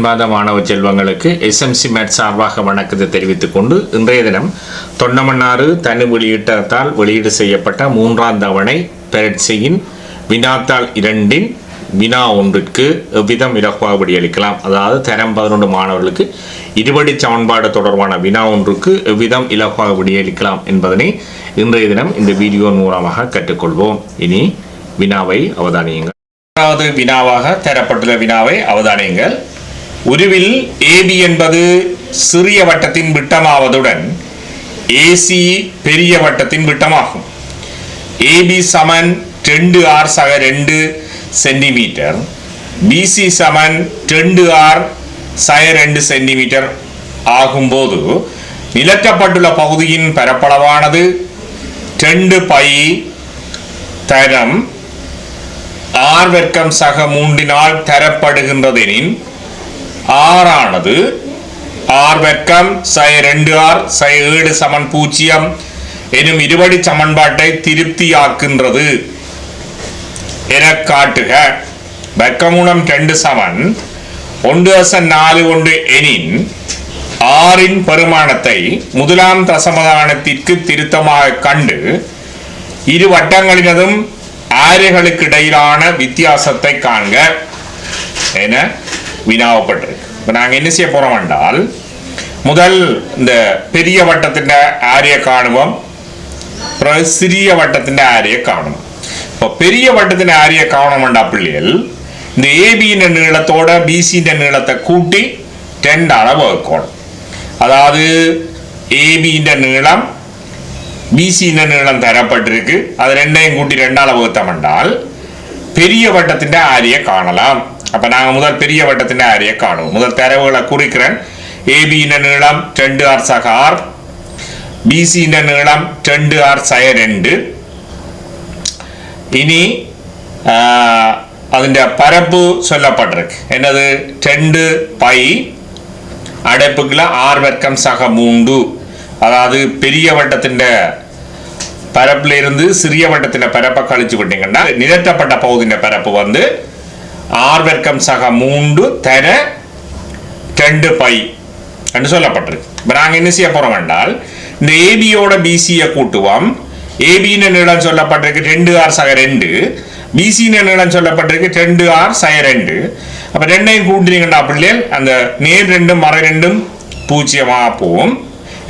அன்பாத மாணவ செல்வங்களுக்கு SMC mat சார்பாக வணக்கத்தை தெரிவித்துக் கொண்டு இன்றைய தினம் தொண்டமன்னாறு தனி வெளியீட்டத்தால் வெளியீடு செய்யப்பட்ட மூன்றாம் தவணை பெரட்சியின் வினாத்தாள் இரண்டின் வினா ஒன்றிற்கு எவ்விதம் இலகுவாக அளிக்கலாம்? அதாவது தரம் பதினொன்று மாணவர்களுக்கு இருபடி சமன்பாடு தொடர்பான வினா ஒன்றுக்கு எவ்விதம் இலகுவாக அளிக்கலாம் என்பதனை இன்றைய தினம் இந்த வீடியோ மூலமாக கற்றுக்கொள்வோம். இனி வினாவை அவதானியுங்கள். மூன்றாவது வினாவாக தரப்பட்டுள்ள வினாவை அவதானியுங்கள். உருவில் ஏபி என்பது சிறிய வட்டத்தின் விட்டமாவதுடன் ஏசி பெரிய வட்டத்தின் விட்டமாகும். ஏபி சமன் ரெண்டு ஆர் சக ரெண்டு சென்டிமீட்டர். பிசி சமன் ரெண்டு ஆர் சக ரெண்டு சென்டிமீட்டர் ஆகும்போது நிலற்றப்பட்டுள்ள பகுதியின் பரப்பளவானது ரெண்டு பை தரம் ஆர் வர்க்கம் சக மூன்றினால் தரப்படுகின்றதெனின் ஆறானது. ஆர் வெக்கம் சய ரெண்டு ஆர் சை ஏழு சமன் பூஜ்ஜியம். எனும் இருபடி சமன்பாட்டை திருப்தியாக்கின்றது என காட்டுக. வெக்கமுணம் ரெண்டு சமன். ஒன்று அசன் நாலு ஒன்று எனின் ஆறின் பெருமானத்தை முதலாம் தசமதானத்திற்கு திருத்தமாக கண்டு இரு வட்டங்களினதும் ஆறுகளுக்கு இடையிலான வித்தியாசத்தை காண்க. என வினாவப்பட்டிருக்கு. இப்போ நாங்கள் என்ன செய்ய போகிறோம் என்றால் முதல் இந்த பெரிய வட்டத்தின் ஆரிய காணுவோம். அப்புறம் சிறிய வட்டத்தின் ஆரிய காணும் இப்போ பெரிய வட்டத்தின் ஆரிய காணணும்டா பிள்ளைகள் இந்த ஏபியின் நீளத்தோட பிசியின் நீளத்தை கூட்டி ரெண்டால வகுக்கணும். அதாவது ஏபியின் நீளம் பிசியின் நீளம் தரப்பட்டிருக்கு. அது ரெண்டையும் கூட்டி ரெண்டால வகுத்தம் என்றால் பெரிய வட்டத்தின் ஆரிய காணலாம். அப்போ நாங்கள் முதல் பெரிய வட்டத்தினை ஆரிய காணும் முதல் தரவுகளை குறிக்கிறேன் ஏபியின் நீளம் ரெண்டு ஆர் சக ஆர் பிசியின் நீளம் ரெண்டு ஆர் சய ரெண்டு இனி അതിൻ്റെ പരപ്പ് ചൊല്ലപ്പെട്ടിരിക്ക് എന്നത് രണ്ട് പൈ അടപ്പുക്കിൽ ആറ് വർക്കം സഹ മൂണ്ടു അതായത് പെരിയ വട്ടത്തിൻ്റെ പരപ്പിലിരുന്ന് സിറിയ വട്ടത്തിൻ്റെ പരപ്പ കളിച്ചു വിട്ടീങ്കണ്ട നിരട്ടപ്പെട്ട പൗതിൻ്റെ പരപ്പ് വന്ന് வந்து ஆர் வர்க்கம் சக மூன்று தர ரெண்டு பை என்று சொல்லப்பட்டிருக்கு. இப்போ நாங்கள் என்ன செய்ய போகிறோம் என்றால் இந்த ஏபியோட பிசியை கூட்டுவோம். ஏபின்னு நீளம் சொல்லப்பட்டிருக்கு ரெண்டு ஆர் சக ரெண்டு. பிசின்னு நீளம் சொல்லப்பட்டிருக்கு ரெண்டு ஆர் சக ரெண்டு. அப்போ ரெண்டையும் கூட்டினீங்கன்னா பிள்ளைகள் அந்த நேர் ரெண்டும் மறை ரெண்டும் பூஜ்ஜியமாக போகும்.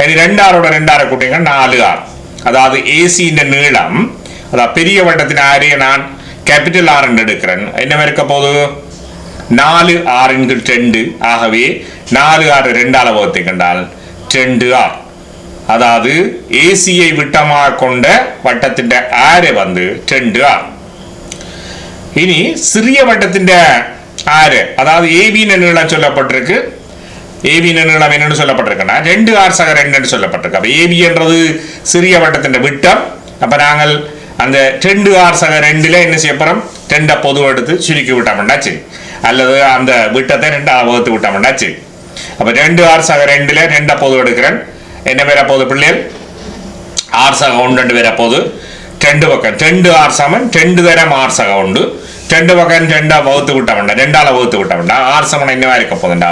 இனி ரெண்டு ஆரோட ரெண்டு ஆரை கூட்டிங்கன்னா நாலு ஆர் அதாவது ஏசியின் நீளம் அதாவது பெரிய வட்டத்தின் ஆரிய நான் கேபிட்டல் ஆர் என்று எடுக்கிறேன். என்ன இருக்க போகுது? நாலு ஆறு இன்கள் ரெண்டு ஆகவே நாலு ஆறு ரெண்டால வகுத்து கண்டால் ரெண்டு ஆர் அதாவது ஏசியை விட்டமாக கொண்ட வட்டத்தின் ஆரை வந்து ரெண்டு ஆர் இனி சிறிய வட்டத்தின் ஆறு அதாவது ஏபி நீளம் சொல்லப்பட்டிருக்கு. ஏபி நீளம் என்னன்னு சொல்லப்பட்டிருக்குன்னா ரெண்டு ஆர் சக ரெண்டுன்னு சொல்லப்பட்டிருக்கு. அப்ப ஏபி என்றது சிறிய வட்டத்தின் விட்டம். அப்போ நாங்கள் அந்த ரெண்டு ஆர் சக ரெண்டில் என்ன செய்யப்பறம் ரெண்டை பொது எடுத்து சுருக்கி விட்டோம்டாச்சு அல்லது அந்த விட்டத்தை ரெண்டாக வகுத்து விட்டோம்டாச்சு அப்போ ரெண்டு ஆர் சக ரெண்டில் ரெண்டை பொது எடுக்கிறேன். என்ன பேர போகுது பிள்ளைகள்? ஆர் சக ஒன்று ரெண்டு பேர போகுது ரெண்டு பக்கம். ரெண்டு ஆர் சமன் ரெண்டு தரம் ஆர் சக உண்டு. ரெண்டு பக்கம் ரெண்டா வகுத்து விட்ட வேண்டாம் ரெண்டால வகுத்து விட்ட வேண்டாம் ஆர் சமன் என்னவா இருக்க போதுண்டா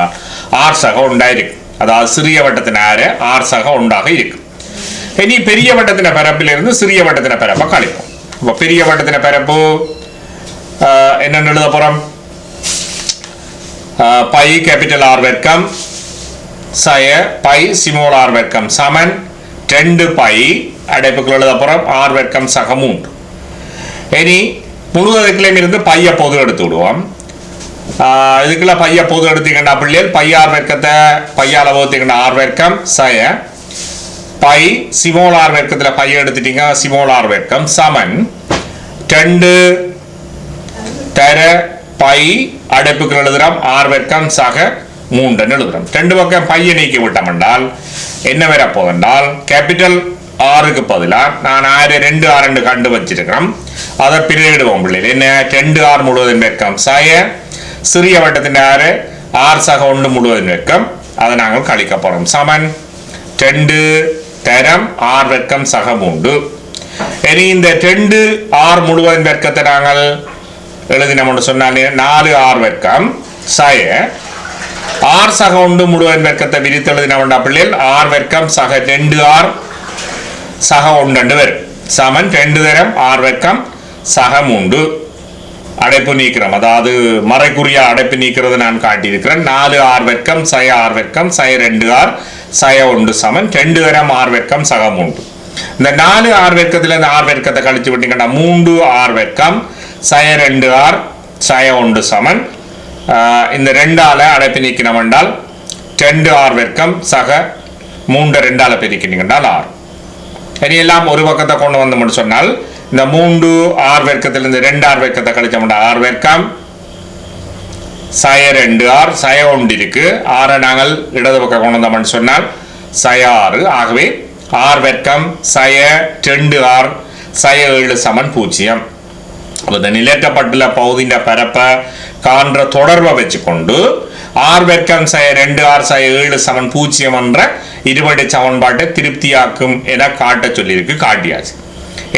ஆர் சக உண்டாயிருக்கும் அதாவது சிறிய வட்டத்தின் ஆறு ஆர் சக உண்டாக இருக்கும் இனி பெரிய வட்டத்தின பரப்பிலிருந்து சிறிய வட்டத்தின பரப்பை கழிப்போம். இப்போ பெரிய வட்டத்தின பரப்பு ஆஹ், எழுத போறோம்? பை கேபிட்டல் ஆர் வர்க்கம் சய பை சிமோல் ஆர் வர்க்கம் சமன் ரெண்டு பை அடைப்புக்குள் எழுத போறோம். ஆர் வர்க்கம் சக மூன்று. இனி முழுவதுக்குள்ளேயும் இருந்து பைய பொது எடுத்து விடுவோம். இதுக்குள்ள பைய பொது எடுத்தீங்கன்னா பிள்ளைகள் பையார் ஆர் வர்க்கத்தை பையால வகுத்தீங்கன்னா ஆர் வர்க்கம் சய பை சிமோலார் ஆர் பை பைய எடுத்துட்டீங்க. சிமோலார் ஆர் வர்க்கம் சமன். ரெண்டு தர பை அடைப்புக்கு எழுதுறோம். ஆர் வர்க்கம் சக மூன்றுன்னு எழுதுறோம். ரெண்டு பக்கம் பையை நீக்கி விட்டோம் என்றால் என்ன வர போதென்றால் கேபிட்டல் ஆறுக்கு பதிலாக நான் ஆறு ரெண்டு ஆறு ரெண்டு கண்டு வச்சிருக்கிறோம். அதை பிரிடுவோம் பிள்ளைகள். என்ன? ரெண்டு ஆறு முழுவதும் வெக்கம் சய சிறிய வட்டத்தின் ஆறு ஆறு சக ஒன்று முழுவதும் வெக்கம் அதை நாங்கள் கழிக்க போகிறோம் சமன். ரெண்டு தரம் ஆர் வர்க்கம் சகம் உண்டு. இனி இந்த ரெண்டு ஆர் முழுவதும் வர்க்கத்தை நாங்கள் எழுதினோம்னு சொன்னாலே நாலு ஆர் வர்க்கம் சய. ஆர் சக உண்டு முழுவதும் வர்க்கத்தை விரித்து விரித்தெழுதினவண்டா பிள்ளைகள் ஆர் வர்க்கம் சக ரெண்டு ஆர் சக உண்டு வரும். சமன் ரெண்டு தரம் ஆர் வர்க்கம் சகம் உண்டு. அடைப்பு நீக்கிறோம். அதாவது மறைக்குரிய அடைப்பு நீக்கிறது நான் காட்டியிருக்கிறேன். நாலு ஆர் வெட்கம் சய ஆர் வெட்கம் சய ரெண்டு ஆர் சய ஒன்று சமன். ரெண்டு தரம் ஆர் வெட்கம் சக மூன்று இந்த நாலு ஆர் வெட்கத்தில் இந்த ஆர் வெட்கத்தை கழிச்சு விட்டீங்கன்னா மூன்று ஆர் வெட்கம் சய ரெண்டு ஆர் சய ஒன்று சமன். இந்த ரெண்டால அடைப்பு நீக்கினோம் என்றால் ரெண்டு ஆர் வெட்கம் சக மூன்று ரெண்டால என்றால் ஆறு. இனி எல்லாம் ஒரு பக்கத்தை கொண்டு வந்தோம்னு சொன்னால் இந்த மூன்று ஆர் வர்க்கத்திலிருந்து ரெண்டு ஆர் வர்க்கத்தை கழிச்சோம்னா ஆர் வர்க்கம் சய ரெண்டு ஆர் சய ஒன்று இருக்கு. ஆறை நாங்கள் இடது பக்கம் கொண்டு வந்தோம்னு சொன்னால் சய ஆறு. ஆகவே ஆர் வர்க்கம் சய ரெண்டு ஆர் சய ஏழு சமன் பூஜ்ஜியம். அப்போ இந்த நிலட்டப்பட்டுள்ள பகுதியின் பரப்பை காண்ற தொடர்பை வச்சுக்கொண்டு ஆர் வர்க்கம் சய ரெண்டு ஆர் சய ஏழு சமன் பூஜ்ஜியம் என்ற இருபடி சமன்பாட்டை திருப்தியாக்கும் என காட்ட சொல்லியிருக்கு காட்டியாச்சு.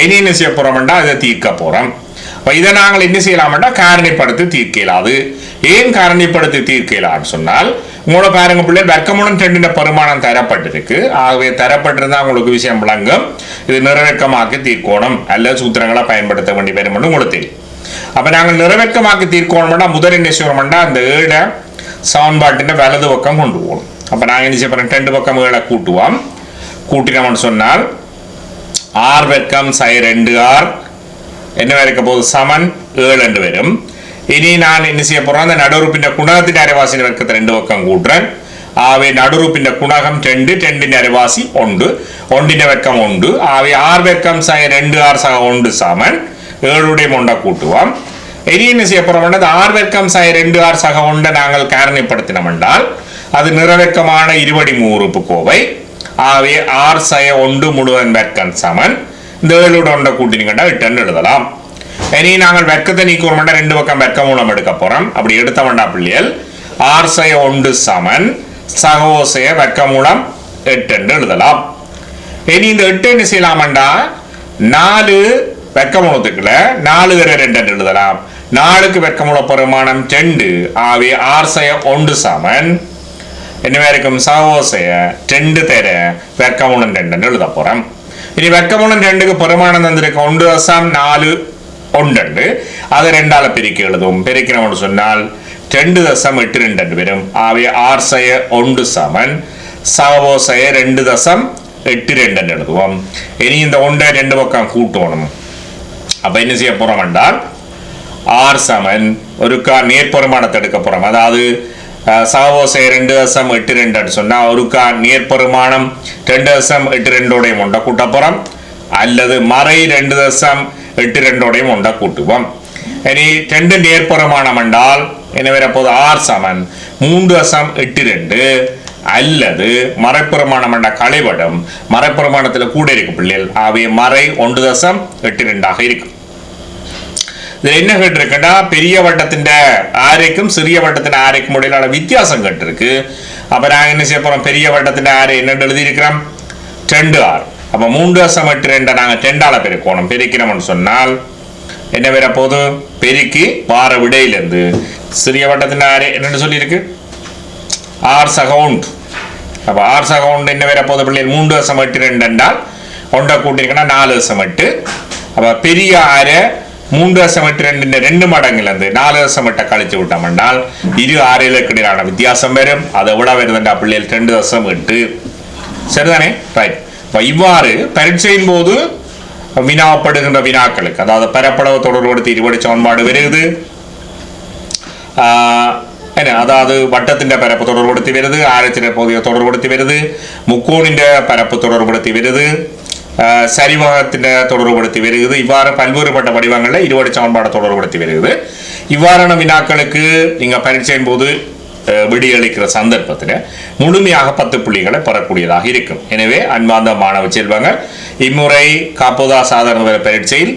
இனி என்ன செய்ய போறோம்டா இதை தீர்க்க போறோம். இதை நாங்கள் என்ன செய்யலாம்டா காரணிப்படுத்தி தீர்க்க இயலாது. ஏன் காரணிப்படுத்தி தீர்க்க இயலான்னு சொன்னால் உங்களோட பாருங்க பிள்ளை வர்க்கமுடன் ரெண்டின பெருமானம் தரப்பட்டிருக்கு. ஆகவே தரப்பட்டிருந்தா உங்களுக்கு விஷயம் விளங்கும். இது நிறவெக்கமாக்கி தீர்க்கோணம். அல்ல சூத்திரங்களை பயன்படுத்த வேண்டி வரும் உங்களுக்கு தெரியும். அப்ப நாங்கள் நிறவெக்கமாக்கி தீர்க்கோணம்னா முதல் என்ன செய்வோம்னா அந்த ஏழை சமன்பாட்டின் வலது பக்கம் கொண்டு போகணும். அப்ப நாங்கள் என்ன செய்ய போறோம்? ரெண்டு பக்கம் ஏழை கூட்டுவோம். கூட்டினோம்னு சொன்னால் ஆர் வெக்கம் சை ரெண்டு ஆர் என்ன இருக்க போகுது? சமன் ஏழு என்று வரும். இனி நான் என்ன செய்ய போறேன்? அந்த நடுவுறுப்பின் குணகத்தின் அரைவாசி வர்க்கத்தை ரெண்டு பக்கம் கூட்டுறேன். ஆவே நடுவுறுப்பின் குணகம் ரெண்டு ரெண்டின் அரைவாசி ஒன்று. ஒன்றின் வெக்கம் உண்டு ஆவே ஆர் வெக்கம் சை ரெண்டு ஆர் சக ஒன்று சமன். ஏழுடைய ஒன்றை கூட்டுவோம். இனி என்ன செய்ய போறோம் அந்த ஆர் வெக்கம் சை ரெண்டு ஆர் சக ஒன்றை நாங்கள் காரணிப்படுத்தினோம் என்றால் அது நிறவெக்கமான ஆகவே ஆர் சய ஒன்று முழுவன் வெட்கன் சமன் இந்த ஏழோட ஒன்றை கூட்டினீங்கன்னா எட்டுன்னு எழுதலாம் இனி நாங்கள் வெர்க்கத்தை நீக்குவோம் மட்டும் ரெண்டு பக்கம் வெக்க மூலம் எடுக்க போறோம் அப்படி எடுத்த வேண்டாம் பிள்ளைகள் ஆர் சய ஒன்று சமன் சகோசய வெக்க மூலம் எட்டு என்று எழுதலாம் இனி இந்த எட்டு என்ன செய்யலாமண்டா நாலு வெக்க மூலத்துக்குள்ள நாலு வேற ரெண்டு என்று எழுதலாம் நாலுக்கு வெர்க்க மூல பெருமானம் ரெண்டு ஆவே ஆர் சய ஒன்று சமன் என்ன இருக்கும் சகோசய ரெண்டு தேர வெக்கமுடன் ரெண்டு எழுத போறோம் இனி வெக்கமுடன் ரெண்டுக்கு பெருமானம் தந்திருக்க ஒன்று தசம் நாலு ஒன்று அதை ரெண்டால பிரிக்க எழுதும் பிரிக்கிறோம்னு சொன்னால் ரெண்டு தசம் எட்டு ரெண்டு வரும் ஆவே ஆர் சய ஒன்று சமன் சகோசய ரெண்டு தசம் எட்டு ரெண்டு எழுதுவோம் இனி இந்த ஒன்றை ரெண்டு பக்கம் கூட்டணும் அப்ப என்ன செய்ய போறோம் என்றால் ஆர் சமன் ஒரு கா நேர்பெருமானத்தை எடுக்க போறோம் அதாவது அஹ், சாவோசை ரெண்டு தசம் எட்டு ரெண்டுன்னு சொன்னா ஒரு கா நேர்பெருமானம் ரெண்டு தசம் எட்டு ரெண்டோடையும் ஒன்றை கூட்ட போறோம். அல்லது மறை ரெண்டு தசம் எட்டு ரெண்டோடையும் ஒன்றை கூட்டுவோம். இனி ரெண்டு நேர்பெருமானம் என்றால் என்ன வரப்போது ஆர் சமன் மூன்று தசம் எட்டு ரெண்டு அல்லது மறைப்புறமானம் என்ற கலைவடம் மறைப்புறமானத்தில் கூட இருக்கு பிள்ளைகள் ஆகவே மறை ஒன்று தசம் எட்டு ரெண்டாக இருக்கும். இதுல என்ன கேட்டிருக்குன்னா பெரிய வட்டத்தின் ஆரைக்கும் சிறிய வட்டத்தின் ஆரைக்கும் இடையிலான வித்தியாசம் கேட்டிருக்கு. அப்ப நாங்க என்ன செய்ய போறோம்? பெரிய வட்டத்தின் ஆரை என்னன்னு எழுதியிருக்கிறோம். ரெண்டு ஆறு அப்ப மூன்று வருஷம் எட்டு ரெண்டை நாங்க ரெண்டால பெருக்கணும். பெருக்கிறோம்னு சொன்னால் என்ன வர போது பெருக்கி வார விடையிலேருந்து. சிறிய வட்டத்தின் ஆறு என்னென்னு சொல்லியிருக்கு? ஆர் சகவுண்ட் அப்போ ஆர் சகவுண்ட் என்ன வர போது பிள்ளைகள்? மூன்று வருஷம் எட்டு ரெண்டு என்றால் ஒன்றை கூட்டிருக்கனா நாலு வருஷம் எட்டு அப்போ பெரிய ஆறு மூன்று தசம் எட்டு ரெண்டு ரெண்டு மடங்கிலிருந்து நாலு தசம் எட்டை கழிச்சு விட்டோம்னால் இரு ஆறு ஏழுக்கு இடையிலான வித்தியாசம் வரும். அதை விட வருதுண்டா பிள்ளைகள் ரெண்டு தசம் எட்டு சரிதானே? ரைட் இப்போ இவ்வாறு பரீட்சையின் போது வினாப்படுகின்ற வினாக்களுக்கு அதாவது பரப்பளவு தொடர்போடு தீர்வடி சமன்பாடு வருது என்ன அதாவது வட்டத்தின் பரப்பு தொடர்படுத்தி வருது ஆரச்சின பகுதியை தொடர்படுத்தி வருது முக்கோணின் பரப்பு தொடர்படுத்தி வருது. சரிவாகத்தின் தொடர்புபடுத்தி வருகிறது. இவ்வாறு பல்வேறுபட்ட வடிவங்களில் இருவடி சமன்பாடு தொடர்புபடுத்தி வருகிறது. இவ்வாறான வினாக்களுக்கு நீங்கள் பரீட்சையின் போது விடியளிக்கிற சந்தர்ப்பத்தில் முழுமையாக பத்து புள்ளிகளை பெறக்கூடியதாக இருக்கும். எனவே அன்பாந்த மாணவ செல்வங்கள் இம்முறை காப்போதா சாதாரண பரீட்சையில்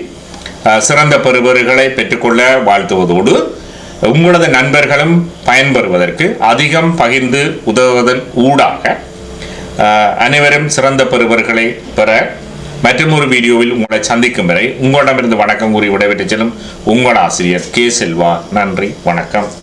சிறந்த பெறுபவர்களை பெற்றுக்கொள்ள வாழ்த்துவதோடு உங்களது நண்பர்களும் பயன்பெறுவதற்கு அதிகம் பகிர்ந்து உதவுவதன் ஊடாக அனைவரும் சிறந்த பெறுபவர்களை பெற மற்றொரு வீடியோவில் உங்களை சந்திக்கும் வரை உங்களிடமிருந்து வணக்கம் கூறி விடைபெற்று செல்லும் உங்கள் ஆசிரியர் கே செல்வா. நன்றி வணக்கம்.